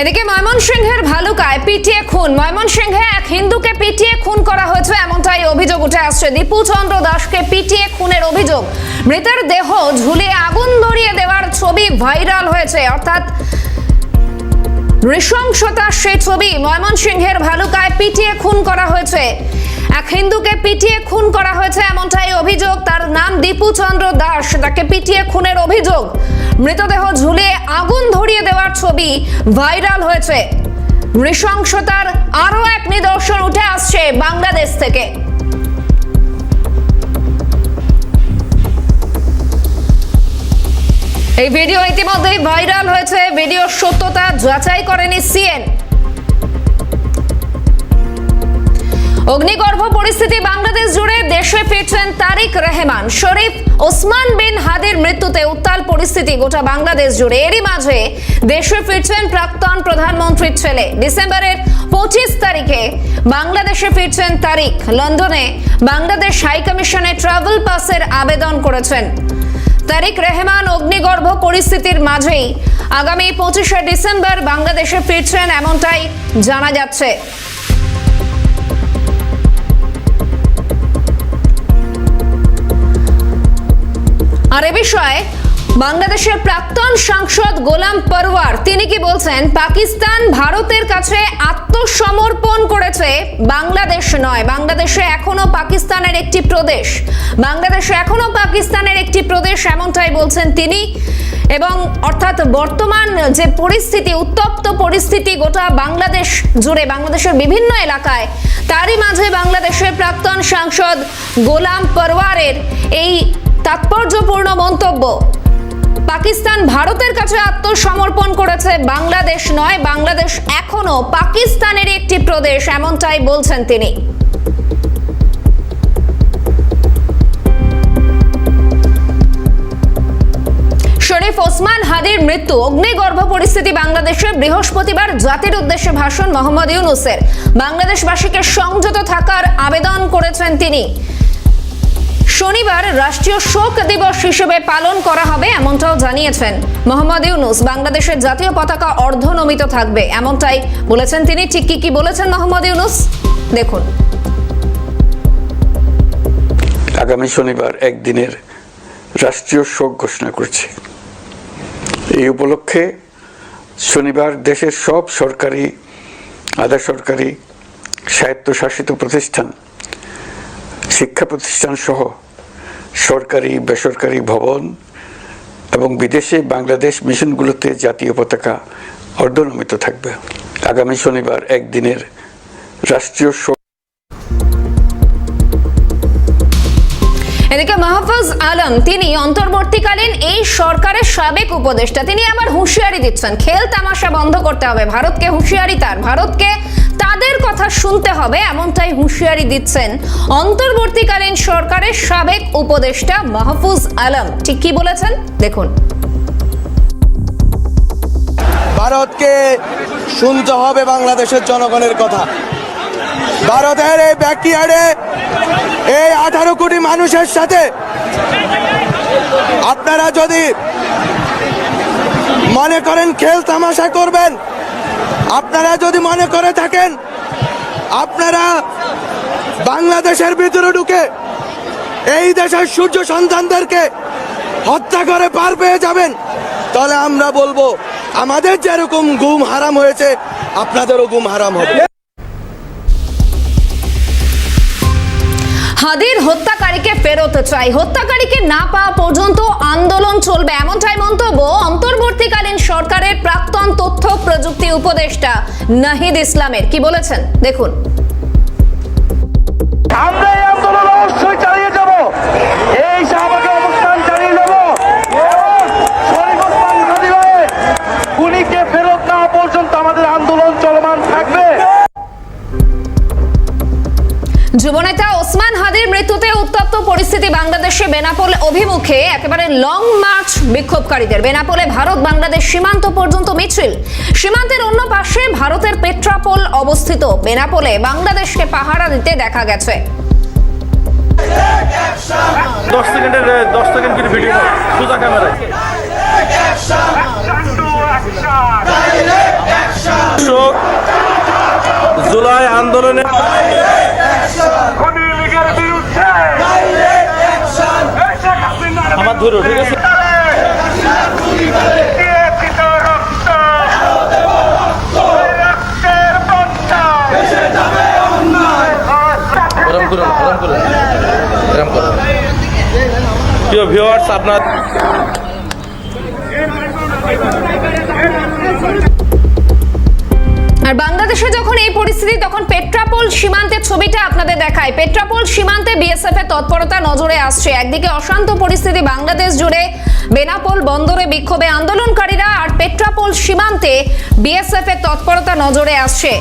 এদিকে ময়মনসিংহের ভালুকায় পিটিয়ে খুন। ময়মনসিংহে এক হিন্দুকে পিটিয়ে খুন করা হয়েছে, এমনটাই অভিযোগ উঠে আসছে। দীপু চন্দ্র দাসকে পিটিয়ে খুনের অভিযোগ। মৃতের দেহ ঝুলিয়ে আগুন ধরিয়ে দেওয়ার ছবি ভাইরাল হয়েছে, অর্থাৎ নৃশংসতার সেই ছবি ময়মনসিংহের ভালুকায় পিটিয়ে খুন করা হয়েছে। এক হিন্দুকে পিটিয়ে খুন করা হয়েছে, এমনটাই অভিযোগ। তার নাম দীপু চন্দ্র দাস, তাকে পিটিয়ে খুনের অভিযোগ। মৃতদেহ ঝুলিয়ে আগুন ধরিয়ে দেওয়ার ছবি ভাইরাল হয়েছে। নৃশংসতার আরও এক নিদর্শন উঠে আসছে বাংলাদেশ থেকে। এই ভিডিও ইতিমধ্যেই ভাইরাল হয়েছে। ভিডিওর সত্যতা যাচাই করেনি সিএন। অগ্নিগর্ভ পরিস্থিতি বাংলাদেশ জুড়ে দেশে ফিরছেন তারিক রহমান। শরীফ ওসমান বিন হাদির মৃত্যুতে উত্তাল পরিস্থিতি গোটা বাংলাদেশ জুড়ে। এরই মাঝে দেশে ফিরছেন প্রাক্তন প্রধানমন্ত্রীর ছেলে। ডিসেম্বরের পঁচিশ তারিখে বাংলাদেশে ফিরছেন তারিক। লন্ডনে বাংলাদেশ হাই কমিশনে ট্রাভেল পাসের আবেদন করেছেন। তারিক রেহমান অগ্নিগর্ভ পরিস্থিতির মাঝেই আগামী পঁচিশে ডিসেম্বর বাংলাদেশে ফিরছেন এমনটাই জানা যাচ্ছে। আর এ বিষয়ে বাংলাদেশের প্রাক্তন সাংসদ গোলাম পরওয়ার তিনি কি বলছেন, পাকিস্তান ভারতের কাছে আত্মসমর্পণ করেছে বাংলাদেশ নয়। বাংলাদেশে এখনও পাকিস্তানের একটি প্রদেশ। বাংলাদেশে এখনও পাকিস্তানের একটি প্রদেশ, এমনটাই বলছেন তিনি। এবং অর্থাৎ বর্তমান যে পরিস্থিতি, উত্তপ্ত পরিস্থিতি গোটা বাংলাদেশ জুড়ে, বাংলাদেশের বিভিন্ন এলাকায়, তারই মাঝে বাংলাদেশের প্রাক্তন সাংসদ গোলাম পরওয়ারের এই তাৎপর্যপূর্ণ মন্তব্য। পাকিস্তান ভারতের কাছে আত্মসমর্পণ করেছে বাংলাদেশ নয়, বাংলাদেশ এখনও পাকিস্তানের একটি প্রদেশ, এমনটাই বলছেন তিনি। শরীফ ওসমান হাদির মৃত্যু, অগ্নিগর্ভ পরিস্থিতি বাংলাদেশে বৃহস্পতিবার জাতির উদ্দেশ্যে ভাষণ মোহাম্মদ ইউনুসের। বাংলাদেশবাসীকে সংযত থাকার আবেদন করেছেন তিনি। শনিবার রাষ্ট্রীয় শোক দিবস হিসেবে পালন করা হবে এমনটাও জানিয়েছেন মোহাম্মদ ইউনুস। বাংলাদেশের জাতীয় পতাকা অর্ধনমিত থাকবে এমনটাই বলেছেন তিনি। ঠিক কি কি বলেছেন মোহাম্মদ ইউনুস? দেখুন। আগামী শনিবার একদিনের রাষ্ট্রীয় শোক ঘোষণা করছে। এই উপলক্ষে শনিবার দেশের সব সরকারি, আধা সরকারি, স্বায়ত্তশাসিত প্রতিষ্ঠান, শিক্ষা প্রতিষ্ঠান সহ সরকারি, বেসরকারি ভবন এবং বিদেশে বাংলাদেশ মিশনগুলোতে জাতীয় পতাকা অর্ধনমিত থাকবে। আগামী শনিবার একদিনের রাষ্ট্রীয় শোক এদিকে মাহফুজ আলম, তিনি অন্তর্বর্তীকালীন এই সরকারের সাবেক উপদেষ্টা। তিনি আবার হুঁশিয়ারি দিচ্ছেন, খেল তামাশা বন্ধ করতে হবে। ভারতকে হুঁশিয়ারি তার, ভারতকে তাদের কথা শুনতে হবে, এমনটাই হুঁশিয়ারি দিচ্ছেন অন্তর্বর্তীকালীন সরকারের সাবেক উপদেষ্টা মাহফুজ আলম। ঠিক কি বলেছেন? দেখুন। ভারতকে শুনতে হবে বাংলাদেশের জনগণের কথা। ভারতের এই ব্যাকয়ার্ডে এই আঠারো কোটি মানুষের সাথে আপনারা যদি মনে করেন খেল তামাশা করবেন আপনারা যদি মনে করে থাকেন, আপনারা বাংলাদেশের ভিতরে ঢুকে এই দেশের সূর্য সন্তানদেরকে হত্যা করে পার পেয়ে যাবেন, তাহলে আমরা বলব, আমাদের যেরকম গুম হারাম হয়েছে, আপনাদেরও গুম হারাম হবে। হাদির হত্যাকারীকে ফেরত চাই। হত্যাকারীকে না পাওয়া পর্যন্ত আন্দোলন চলবে। এমনটাই মন্তব্য অন্তর্বর্তীকালীন সরকারের প্রাক্তন তথ্য প্রযুক্তি উপদেষ্টা নাহিদ ইসলামের। কি বলেছেন? দেখুন। আমরা এই আন্দোলন অবশ্যই চালিয়ে যাব। এই ওসমান হাদির মৃত্যুতে উত্তপ্ত পরিস্থিতি বাংলাদেশে বেনাপোল অভিমুখে, একেবারে লং মার্চ বিক্ষোভকারীদের। বেনাপোলে ভারত বাংলাদেশ সীমান্ত পর্যন্ত মিছিল। সীমান্তের অন্য পাশে ভারতের পেট্রাপোল অবস্থিত। বেনাপোলে বাংলাদেশকে পাহারা দিতে দেখা গেছে। জুলাই আন্দোলনে খুনি লীগের বিরুদ্ধে আমার ধরো ঠিক আছে? প্রিয় ভিউয়ার্স আপনার আর বাংলাদেশে যখন এই পরিস্থিতি, তখন পেট্রাপোল সীমান্তের ছবিটা আপনাদের দেখায়। পেট্রাপোল সীমান্তে বিএসএফ এর তৎপরতা নজরে আসছে। একদিকে অশান্ত পরিস্থিতি বাংলাদেশ জুড়ে, বেনাপোল বন্দরে বিক্ষোভে আন্দোলনকারীরা আর পেট্রাপোল সীমান্তে বিএসএফ এর তৎপরতা নজরে আসছে।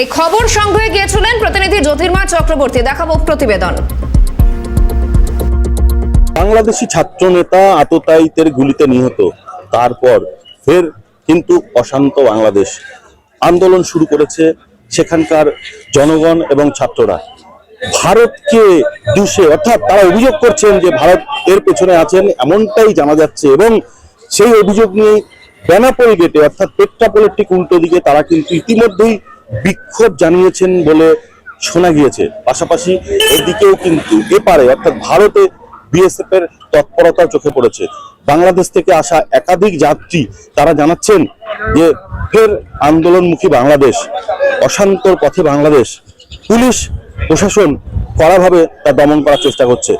এই খবর সংগ্রহে গিয়েছিলেন প্রতিনিধি জ্যোতির্ময় চক্রবর্তী। দেখাবো প্রতিবেদন। বাংলাদেশি ছাত্র নেতা আততায়ীদের গুলিতে নিহত। তারপর ফের কিন্তু অশান্ত বাংলাদেশ। আন্দোলন শুরু করেছে সেখানকার জনগণ এবং ছাত্ররা। ভারতকে দুষে, অর্থাৎ তারা অভিযোগ করছেন যে ভারত এর পেছনে আছেন এমনটাই জানা যাচ্ছে এবং সেই অভিযোগ নিয়ে বেনাপোল গেটে, অর্থাৎ পেট্রাপোলের ঠিক উল্টো দিকে, তারা কিন্তু ইতিমধ্যেই বিক্ষোভ জানিয়েছেন বলে শোনা গিয়েছে। পাশাপাশি এদিকেও কিন্তু এপারে, অর্থাৎ ভারতে বিএসএফ এর তৎপরতা চোখে পড়েছে। বাংলাদেশ থেকে আসা একাধিক যাত্রী তারা জানাচ্ছেন যে ফের আন্দোলনমুখী বাংলাদেশ, অশান্তর পথে বাংলাদেশ, পুলিশ, প্রশাসন কড়াভাবে তা দমন করার চেষ্টা করছে।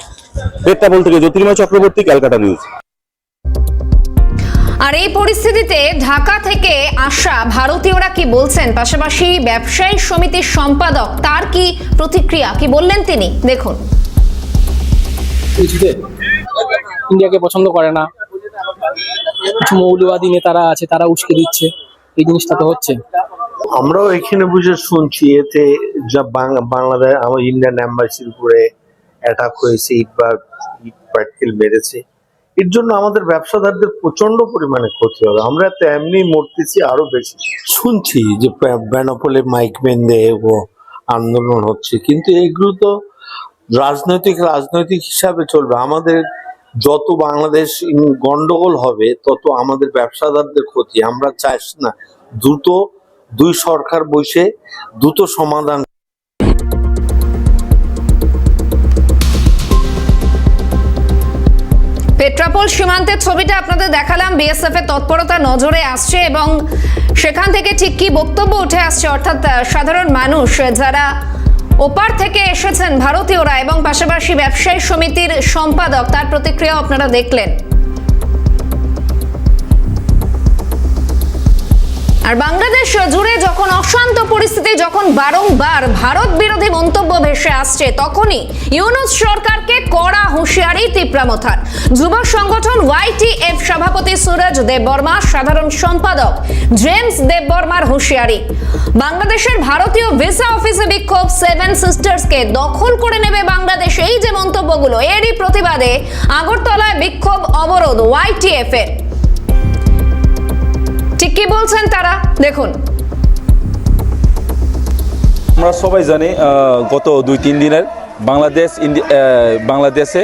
পেট্রাপোল থেকে জ্যোতির্ময় চক্রবর্তী, ক্যালকাটা নিউজ। আর এই পরিস্থিতিতে ঢাকা থেকে আসা ভারতীয়রা কি বলছেন? পাশাপাশি ব্যবসায়ী সমিতির সম্পাদক তার কি প্রতিক্রিয়া? কি বললেন তিনি? দেখুন। কিছুতে ইন্ডিয়াকে পছন্দ করে না। কিছু মৌলবাদী নেতারা আছে তারা উস্কে দিচ্ছে এই জিনিসটা তো হচ্ছে। আমরাও এখানে বুঝে শুনছি এতে যা বাংলাদেশ আমার ইন্ডিয়ান এম্বাসির উপরে অ্যাটাক হয়েছে ইট বা ইট পাটকেল মেরেছে। এর জন্য আমাদের ব্যবসাদারদের প্রচণ্ড পরিমাণে ক্ষতি হবে। আমরা তো এমনি মরতেছি আরও বেশি। শুনছি যে বেনাপোলে মাইক বেঁধে ও আন্দোলন হচ্ছে কিন্তু এইগুলো তো রাজনৈতিক রাজনৈতিক হিসাবে চলবে। আমাদের যত বাংলাদেশ গন্ডগোল হবে, তত আমাদের ব্যবসাদারদের ক্ষতি। আমরা চাইছি না দ্রুত দুই সরকার বসে দ্রুত সমাধান পেট্রাপোল সীমান্তের ছবিটা আপনাদের দেখালাম। বিএসএফ এর তৎপরতা নজরে আসছে এবং সেখান থেকে ঠিক কি বক্তব্য উঠে আসছে, অর্থাৎ সাধারণ মানুষ, যারা ওপার থেকে এসেছেন ভারতীয়রা এবং পাশাপাশি ব্যবসায়ী সমিতির সম্পাদক। তার প্রতিক্রিয়া আপনারা দেখলেন। আর বাংলাদেশ জুড়ে যখন অশান্ত পরিস্থিতি, যখন বারংবার ভারত বিরোধী মন্তব্য ভেসে আসছে, তখনই ইউনুস সরকারকে কড়া হুঁশিয়ারি তিপ্রামথার যুব সংগঠন ওয়াইটিএফ সভাপতি সুরজ দেববর্মা, সাধারণ সম্পাদক জেমস দেববর্মার হুঁশিয়ারি। বাংলাদেশের ভারতীয় ভিসা অফিসে বিক্ষোভ, সেভেন সিস্টার্সকে দখল করে নেবে বাংলাদেশ। এই যে মন্তব্যগুলো, এরই প্রতিবাদে আগরতলায় বিক্ষোভ অবরোধ ওয়াইটিএফ এর। কি বলছেন তারা? দেখুন। আমরা সবাই জানি গত দুই, তিন দিনের বাংলাদেশ বাংলাদেশে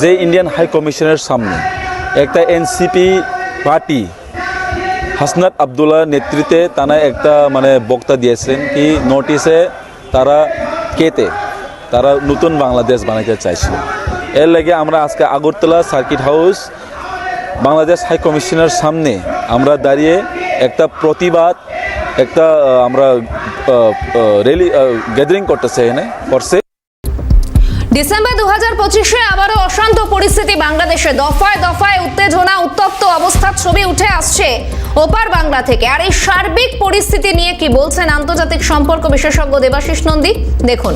যে ইন্ডিয়ান হাই কমিশনের সামনে একটা এনসিপি পার্টি, হাসনাত আবদুল্লাহ নেতৃত্বে তারা একটা মানে বক্তা দিয়েছিলেন কি নোটিশে তারা কেতে তারা নতুন বাংলাদেশ বানাইতে চাইছিল। এর লাগে আমরা আজকে Agartala circuit house Bangladesh high কমিশনের সামনে আমরা দাঁড়িয়ে একটা প্রতিবাদ একটা আমরা রেলি গ্যাদারিং করতেছে এখানে করছে। ডিসেম্বর দু হাজার পঁচিশে আবারও অশান্ত পরিস্থিতি বাংলাদেশে। দফায় দফায় উত্তেজনা উত্তপ্ত অবস্থার ছবি উঠে আসছে ওপার বাংলা থেকে। আর এই সার্বিক পরিস্থিতি নিয়ে কি বলছেন আন্তর্জাতিক সম্পর্ক বিশেষজ্ঞ দেবাশিস নন্দী? দেখুন।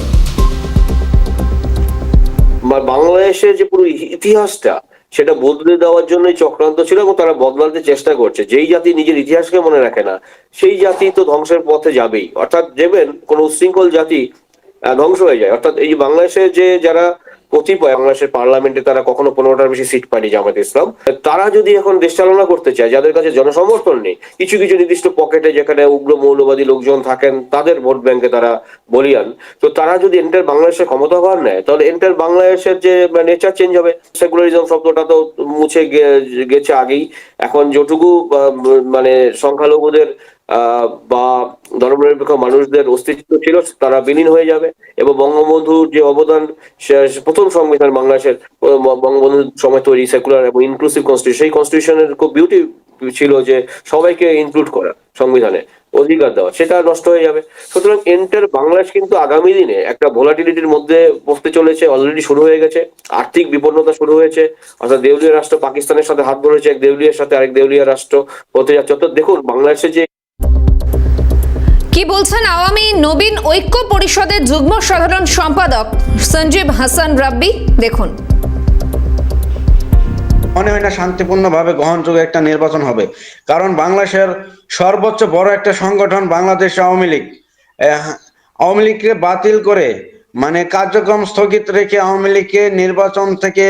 বাংলাদেশের যে পুরো ইতিহাসটা সেটা বদলে দেওয়ার জন্যই চক্রান্ত ছিল এবং তারা বদলাতে চেষ্টা করছে। যেই জাতি নিজের ইতিহাসকে মনে রাখে না, সেই জাতি তো ধ্বংসের পথে যাবেই। অর্থাৎ দেবেন কোন উশৃঙ্খল জাতি ধ্বংস হয়ে যায়। অর্থাৎ এই বাংলাদেশে যে যারা কতিপয় বাংলাদেশের পার্লামেন্টে তারা কখনো পনেরোটার বেশি সিট পায়নি জামাত ইসলাম। তারা যদি এখন দেশ চালনা করতে চায়, যাদের কাছে জনসমর্থন নেই, কিছু কিছু নির্দিষ্ট পকেটে যেখানে উগ্র মৌলবাদী লোকজন থাকেন, তাদের ভোট ব্যাংকে তারা বলিয়ান। তো তারা যদি এন্টার বাংলাদেশের ক্ষমতাভার নেয়, তাহলে এন্টার বাংলাদেশের যে নেচার চেঞ্জ হবে। সেকুলারিজম শব্দটা তো মুছে গেছে আগেই। এখন যেটুকু মানে সংখ্যালঘুদের বা ধর্মনিরপেক্ষ মানুষদের অস্তিত্ব ছিল, তারা বিলীন হয়ে যাবে। এবং বঙ্গবন্ধুর যে অবদান প্রথম সংবিধান বাংলাদেশের, বঙ্গবন্ধুর সময় তৈরি সেকুলার এবং ইনক্লুসিভ কনস্টিটিউশন সেই কনস্টিটিউশনের খুব বিউটি ছিল যে সবাইকে ইনক্লুড করা সংবিধানে, অধিকার দেওয়া, সেটা নষ্ট হয়ে যাবে। সুতরাং এন্টার বাংলাদেশ কিন্তু আগামী দিনে একটা ভোলাটিলিটির মধ্যে পড়তে চলেছে অলরেডি শুরু হয়ে গেছে, আর্থিক বিপন্নতা শুরু হয়েছে, অর্থাৎ দেউলিয়া রাষ্ট্র পাকিস্তানের সাথে হাত ধরেছে এক দেউলিয়ার সাথে আরেক দেউলিয়া রাষ্ট্র হতে যাচ্ছে। অর্থাৎ দেখুন, বাংলাদেশে যে কি বলছেন আওয়ামী নবীন ঐক্য পরিষদের যুগ্ম সাধারণ সম্পাদক সঞ্জীব হাসান রাব্বি? দেখুন। মনে হয় না শান্তিপূর্ণভাবে গ্রহণযোগ্য একটা নির্বাচন হবে। কারণ বাংলাদেশের সর্বোচ্চ বড় একটা সংগঠন বাংলাদেশ আওয়ামী লীগ। আওয়ামী লীগকে বাতিল করে মানে কার্যক্রম স্থগিত রেখে আওয়ামী লীগকে নির্বাচন থেকে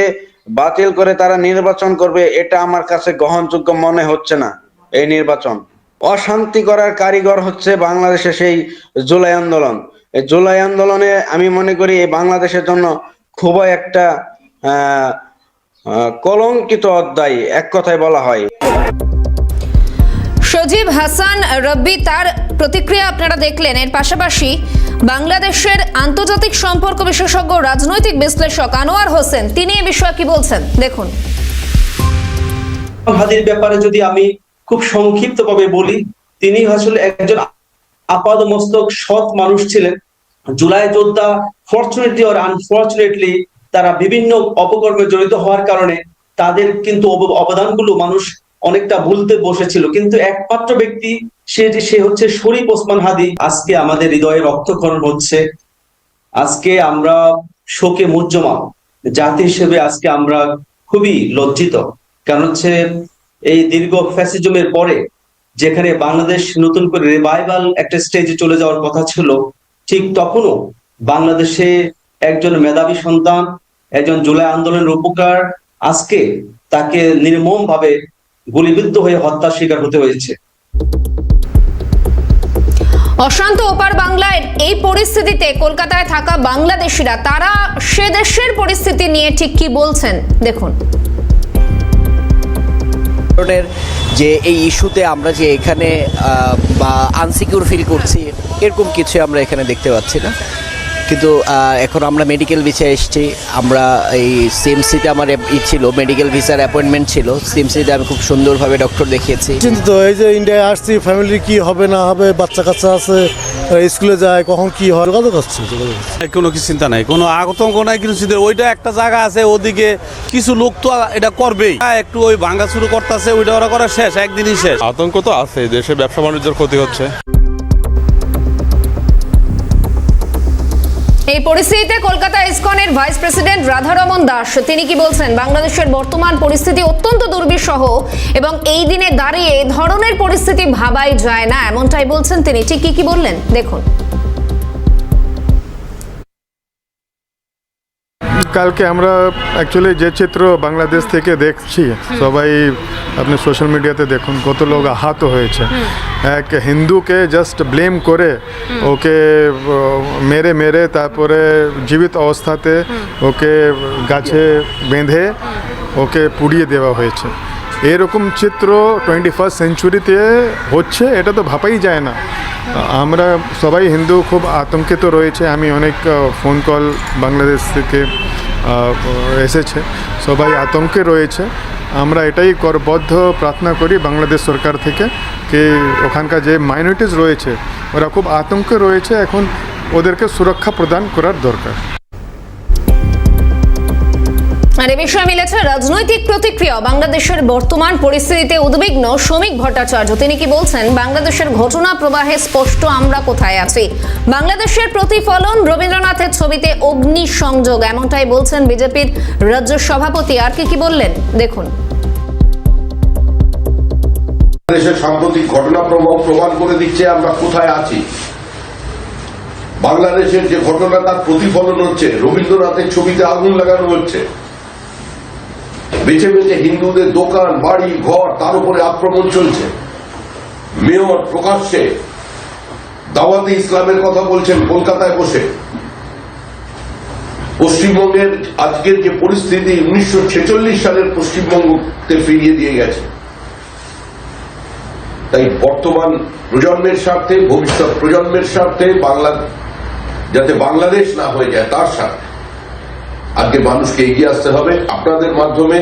বাতিল করে তারা নির্বাচন করবে, এটা আমার কাছে গ্রহণযোগ্য মনে হচ্ছে না, এই নির্বাচন। অশান্তি করার কারিগর হচ্ছে বাংলাদেশে সেই জুলাই আন্দোলন। এই জুলাই আন্দোলনে আমি মনে করি এই বাংলাদেশের জন্য খুবই একটা কলঙ্কিত অধ্যায় এক কথায় বলা হয়। সজীব হাসান রব্বি তার প্রতিক্রিয়া আপনারা দেখলেন। এর পাশাপাশি বাংলাদেশের আন্তর্জাতিক সম্পর্ক বিশেষজ্ঞ রাজনৈতিক বিশ্লেষক আনোয়ার হোসেন তিনি এ বিষয়ে কি বলছেন? দেখুন। ব্যাপারে যদি আমি খুব সংক্ষিপ্তভাবে বলি, তিনি আসলে একজন আপাদ মস্তক সৎ মানুষ ছিলেন। জুলাই যোদ্ধা ফর্চুনেটলি আর আনফর্চুনেটলি তারা বিভিন্ন অপকর্মে জড়িত হওয়ার কারণে তাদের কিন্তু অব- অবদানগুলো মানুষ অনেকটা ভুলতে বসেছিল। কিন্তু একমাত্র ব্যক্তি সে সে হচ্ছে শরীফ ওসমান হাদি। আজকে আমাদের হৃদয়ে রক্তক্ষরণ হচ্ছে। আজকে আমরা শোকে মুজ্জমা জাতি হিসেবে আজকে আমরা খুবই লজ্জিত। কারণ হচ্ছে এই দীর্ঘ ফ্যাসিজমের পরে যেখানে বাংলাদেশ নতুন করে রিভাইভাল একটা স্টেজে চলে যাওয়ার কথা ছিল, ঠিক তখনও বাংলাদেশে একজন মেধাবী সন্তান, একজন জুলাই আন্দোলনের উপকার আজকে তাকে নির্মম ভাবে গুলিবিদ্ধ হয়ে হত্যার শিকার হতে হয়েছে। অশান্ত ওপার বাংলার এই পরিস্থিতিতে কলকাতায় থাকা বাংলাদেশিরা, তারা সে দেশের পরিস্থিতি নিয়ে ঠিক কি বলছেন? দেখুন। ধরনের যে এই ইস্যুতে আমরা যে এখানে বা আনসিকিউর ফিল করছি, এরকম কিছু আমরা এখানে দেখতে পাচ্ছি না। কিন্তু আহ, এখন আমরা মেডিকেল ভিসা এসেছি। আমরা এই সিএমসিতে আমার ই ছিল মেডিকেল ভিসার অ্যাপয়েন্টমেন্ট ছিল। সিএমসিতে আমি খুব সুন্দরভাবে ডক্টর দেখিয়েছি। চিন্তিত এই যে ইন্ডিয়ায় আসছি ফ্যামিলি কি হবে না হবে বাচ্চা কাচ্চা আছে স্কুলে যায় কখন কি হয় যোগাযোগ হচ্ছে। কোনো কিছু চিন্তা নাই কোনো আতঙ্ক নাই কিছু চিন্তা ওইটা একটা জায়গা আছে ওদিকে কিছু লোক তো এটা করবেই। হ্যাঁ, একটু ওই ভাঙ্গা শুরু করতেছে ওইটা ওরা করা শেষ একদিনই শেষ। আতঙ্ক তো আছে দেশে ব্যবসা বাণিজ্যের ক্ষতি হচ্ছে। এই পরিস্থিতিতে কলকাতা ইসকনের ভাইস প্রেসিডেন্ট রাধারমন দাস, তিনি কি বলছেন? বাংলাদেশের বর্তমান পরিস্থিতি অত্যন্ত দুর্বিষহ এবং এই দিনে দাঁড়িয়ে ধরনের পরিস্থিতি ভাবাই যায় না, এমনটাই বলছেন তিনি। ঠিক কি কি বললেন? দেখুন। কালকে আমরা অ্যাকচুয়ালি যে চিত্র বাংলাদেশ থেকে দেখছি সবাই আপনি সোশ্যাল মিডিয়াতে দেখুন কত লোক আহত হয়েছে। এক হিন্দুকে জাস্ট ব্লেম করে ওকে মেরে মেরে তারপরে জীবিত অবস্থাতে ওকে গাছে বেঁধে ওকে পুড়িয়ে দেওয়া হয়েছে। এরকম চিত্র টোয়েন্টি ফার্স্ট সেঞ্চুরিতে হচ্ছে এটা তো ভাবাই যায় না। আমরা সবাই হিন্দু খুব আতঙ্কিত রয়েছে। আমি অনেক ফোন কল বাংলাদেশ থেকে এসেছে। সবাই আতঙ্কে রয়েছে। আমরা এটাই করবদ্ধ প্রার্থনা করি বাংলাদেশ সরকার থেকে কি ওখানকার যে মাইনরিটিস রয়েছে, ওরা খুব আতঙ্কে রয়েছে। এখন ওদেরকে সুরক্ষা প্রদান করার দরকার। আর এ বিষয়ে মিলেছে রাজনৈতিক প্রতিক্রিয়া। বাংলাদেশের বর্তমান পরিস্থিতিতে উদ্বিগ্ন শ্রমিক ভট্টাচার্য। তিনি কি বলছেন, বাংলাদেশের ঘটনা প্রবাহে স্পষ্ট, আমরা কোথায় আছি? বাংলাদেশের প্রতিফলন রবীন্দ্রনাথের ছবিতে অগ্নি সংযোগ এমনটাই বলছেন বিজেপির রাজ্য সভাপতি। আর কি কি বললেন? দেখুন। দেশের সাম্প্রতিক ঘটনা প্রবাহ প্রমাণ করে দিচ্ছে আমরা কোথায় আছি। বাংলাদেশের যে ঘটনা, তার প্রতিফলন হচ্ছে, রবীন্দ্রনাথের ছবিতে আগুন লাগানো হচ্ছে। বেছে বেছে হিন্দুদের দোকান, বাড়ি, ঘর, তার উপরে আক্রমণ চলছে। মেয়র প্রকাশ্যে দাওয়াতে ইসলামের কথা বলছেন কলকাতায় বসে। পশ্চিমবঙ্গের আজকের যে পরিস্থিতি উনিশশো ছেচল্লিশ সালের পশ্চিমবঙ্গকে ফিরিয়ে দিয়ে গেছে। তাই বর্তমান প্রজন্মের স্বার্থে, ভবিষ্যৎ প্রজন্মের স্বার্থে বাংলা যাতে বাংলাদেশ না হয়ে যায়, তার স্বার্থে। আজকে মানুষকে এগিয়ে আসতে হবে। আপনাদের মাধ্যমে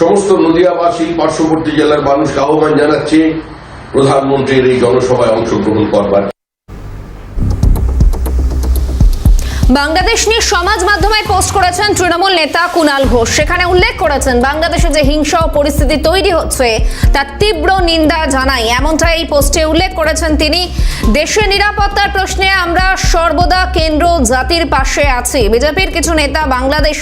সমস্ত নদিয়াবাসী, পার্শ্ববর্তী জেলার মানুষকে আহ্বান জানাচ্ছি, প্রধানমন্ত্রীর এই জনসভায় অংশগ্রহণ করবার। বাংলাদেশ নিয়ে সমাজ মাধ্যমে পোস্ট করেছেন তৃণমূল নেতা কুনাল ঘোষ। সেখানে উল্লেখ করেছেন, বাংলাদেশে যে হিংসা ও পরিস্থিতি তৈরি হচ্ছে, তার তীব্র নিন্দা জানাই। এমনটা এই পোস্টে উল্লেখ করেছেন তিনি। দেশের নিরাপত্তার প্রশ্নে আমরা সর্বদা কেন্দ্র জাতির পাশে আছি। বিজেপির কিছু নেতা বাংলাদেশ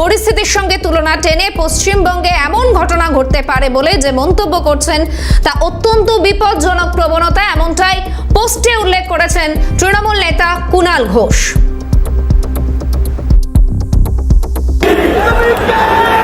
পরিস্থিতির সঙ্গে তুলনা টেনে পশ্চিমবঙ্গে এমন ঘটনা ঘটতে পারে বলে যে মন্তব্য করছেন, তা অত্যন্ত বিপজ্জনক প্রবণতা। এমনটাই পোস্টে উল্লেখ করেছেন তৃণমূল নেতা কুনাল ঘোষ। America!